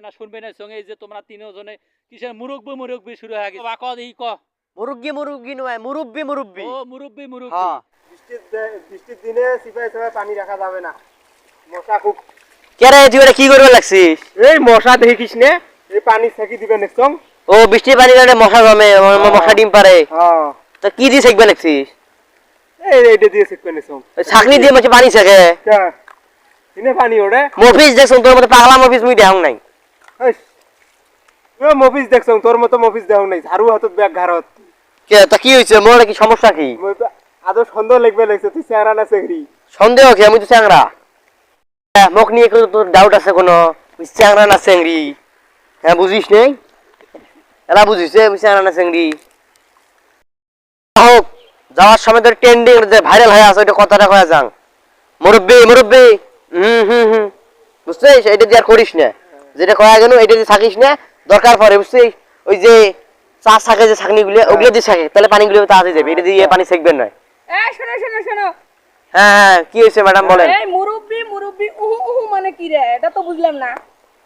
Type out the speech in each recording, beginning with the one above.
না শুনবে না সঙ্গে এই যে তোমরা তিনজনে কিসের মুরব্বি মুরব্বি শুরু হয়ে গেছে। বাক এই ক। মুরব্বি মুরব্বি নয় মুরব্বি মুরব্বি। ও মুরব্বি মুরব্বি। হ্যাঁ। বৃষ্টির বৃষ্টির দিনে সিপাই সিপাই পানি রাখা যাবে না। মশা খুব। কেরে তুই এটা কি করবে লাগছিস? এই মশা দেখিস নে এই পানি সেকি দিবে নেক্সং ও বৃষ্টি পানি কারণে মশা জমে মশা ডিম পারে হ্যাঁ। তো কি দিয়ে শিখবে লাগছিস? এই এইটা দিয়ে নেক্সং ছাকনি দিয়ে মাঝে পানি শেখে কা? ইনে পানি ওড়ে। মফিস দেখছ তোর মতো পাগলা মফিস মুই দেখাং নাই। মফিস দেখছং তোর মতো মফিস দেও নাই ঝাড়ু হাতত ব্যাগ ঘাড়ত। কে তা কি হয়েছে মোর কি সমস্যা কি? আদৌ সন্দেহ লাগবে লাগছে তুই না সন্দেহ কি? আমি তো চ্যাংরা হ্যাঁ, মোক নিয়ে কোনো তোর ডাউট আছে কোনো? চ্যাংরা না চ্যাংরি হ্যাঁ বুঝিস নেই এরা বুঝিস চ্যাংরা না চ্যাংরি হোক যাওয়ার সময় তোর ট্রেন্ডিং যে ভাইরাল হয়ে আছে ওইটা কথাটা কয়ে যাং। মুরব্বি মুরব্বি। হুম হুম হুম। বুঝছিস? এটা দিয়ে আর করিস না। যেটা কয়া গেল এটা দিয়ে থাকিস না দরকার পড়ে বুঝছিস? ওই যে চা থাকে যে ছাকনিগুলো ওগুলো দিয়ে থাকে তাহলে পানিগুলো তাড়াতাড়ি যাবে। এটা দিয়ে পানি সেকবেন নয়। এই শোনো শোনো শোনো। হ্যাঁ হ্যাঁ কি হয়েছে ম্যাডাম বলেন। এই মুরব্বি মুরব্বি উহু উহু মানে কি রে? এটা তো বুঝলাম না।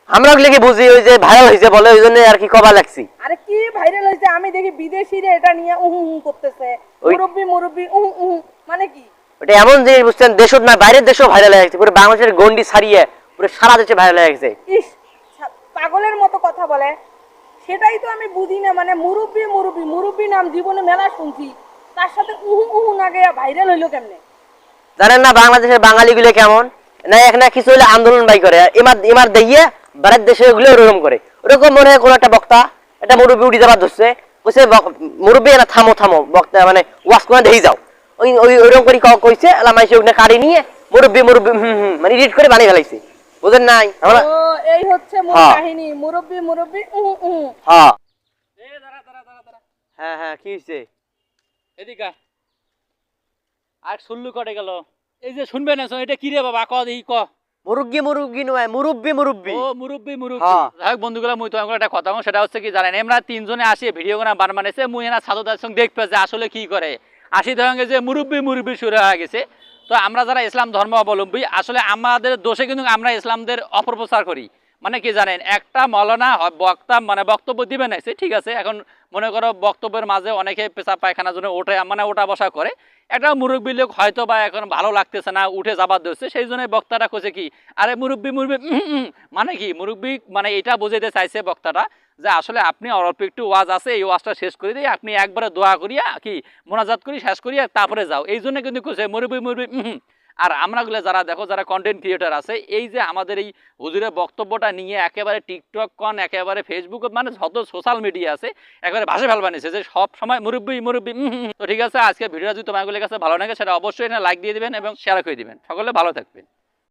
আমরা ওগুলো কি বুঝি ওই যে ভাইরাল হয়েছে বলে ওই জন্য আর কি কবা লাগছি। আরে কি ভাইরাল হয়েছে? আমি দেখি বিদেশিরা এটা নিয়ে উহু উহু করতেছে। মুরব্বি মুরব্বি উহু উহু মানে কি? ওটা এমন জিনিস বুঝছেন? দেশত না বাইরের দেশেও ভাইরাল হয়ে গেছে। পুরো বাংলাদেশের গন্ডি ছাড়িয়ে পুরো সারা দেশে ভাইরাল হয়ে গেছে। ইস পাগলের মতো কথা বলে। সেটাই তো আমি বুঝি না মানে মুরব্বি মুরব্বি মুরব্বি নাম জীবনে মেলা শুনছি। তার সাথে উহু উহু না গিয়ে ভাইরাল হইল কেমনে? জানেন না বাংলাদেশের বাঙালিগুলো কেমন? না এখানে কিছু হলে আন্দোলন বাই করে এমার এমার দিয়ে বাইরের দেশে ওগুলো ওরকম করে। ওরকম মনে হয় কোনো একটা বক্তা, একটা মুরব্বী উঠি যাবার ধরছে বক- মুরব্বী, না থামো থামো, বক্তা মানে ওয়াশ করে দেখি যাও। ওই ওই, ওইরকম করে কইছে এলা মাইসে ওখানে কাড়ি নিয়ে মুরব্বী মুরব্বী মানে এডিট করে বানিয়ে ফেলাইছে। বুঝেন নাই আমরা এই হচ্ছে মূল হ্যাঁ। কাহিনী মুরব্বি মুরব্বি হ্যাঁ। এ দাঁড়া দাঁড়া দাঁড়া দাঁড়া। হ্যাঁ হ্যাঁ কি হয়েছে এদিকে আর শুনলু কটে গেল। এই যে শুনবে না এটা কি রে বাবা? ক ক। মুরব্বী মুরব্বী নয় মুরব্বী মুরব্বী। ও মুরব্বি মুরব্বি। হ্যাঁ। যাই হোক বন্ধুগুলা মুই তো একটা কথা কম, সেটা হচ্ছে কি জানেন আমরা তিনজনে আসি ভিডিও করে বার মানেছে মুই এনা সাধুদার সঙ্গে দেখবে যে আসলে কি করে। আসি ধরঙ্গে যে মুরব্বি মুরব্বি শুরু হয়ে গেছে। তো আমরা যারা ইসলাম ধর্ম অবলম্বী আসলে আমাদের দোষে কিন্তু আমরা ইসলামদের অপপ্রচার করি। মানে কি জানেন, একটা মলনা বক্তা মানে বক্তব্য দিবে না, সে ঠিক আছে, এখন মনে করো বক্তব্যের মাঝে অনেকে পেশাব পায়খানার জন্য ওঠে মানে ওঠা বসা করে। একটা মুরব্বী লোক হয়তো বা এখন ভালো লাগতেছে না, উঠে যাবার দিচ্ছে সেই জন্য বক্তাটা কোছে কি, আরে মুরব্বী মুরব্বী মানে কি, মুরব্বী মানে এটা বোঝাতে চাইছে বক্তাটা যে আসলে আপনি অল্প একটু ওয়াজ আছে, এই ওয়াজটা শেষ করে দিয়ে আপনি একবারে দোয়া করিয়া কি, মোনাজাত করি, শেষ করিয়া তারপরে যাও। এই জন্য কিন্তু কোছে মুরব্বী মুরব্বী। আর আমরাগুলো যারা দেখো, যারা কন্টেন্ট ক্রিয়েটার আছে, এই যে আমাদের এই হুজুরের বক্তব্যটা নিয়ে একেবারে টিকটক কন, একেবারে ফেসবুক মানে যত সোশ্যাল মিডিয়া আছে, একেবারে ভাষা ফেল বানিয়েছে যে সব সময় মুরব্বী মুরব্বী। তো ঠিক আছে আজকে ভিডিওটা যদি তোমাগুলোর কাছে ভালো লাগে, সেটা অবশ্যই লাইক দিয়ে দিবেন এবং শেয়ার করে দিবেন সকলে ভালো থাকবেন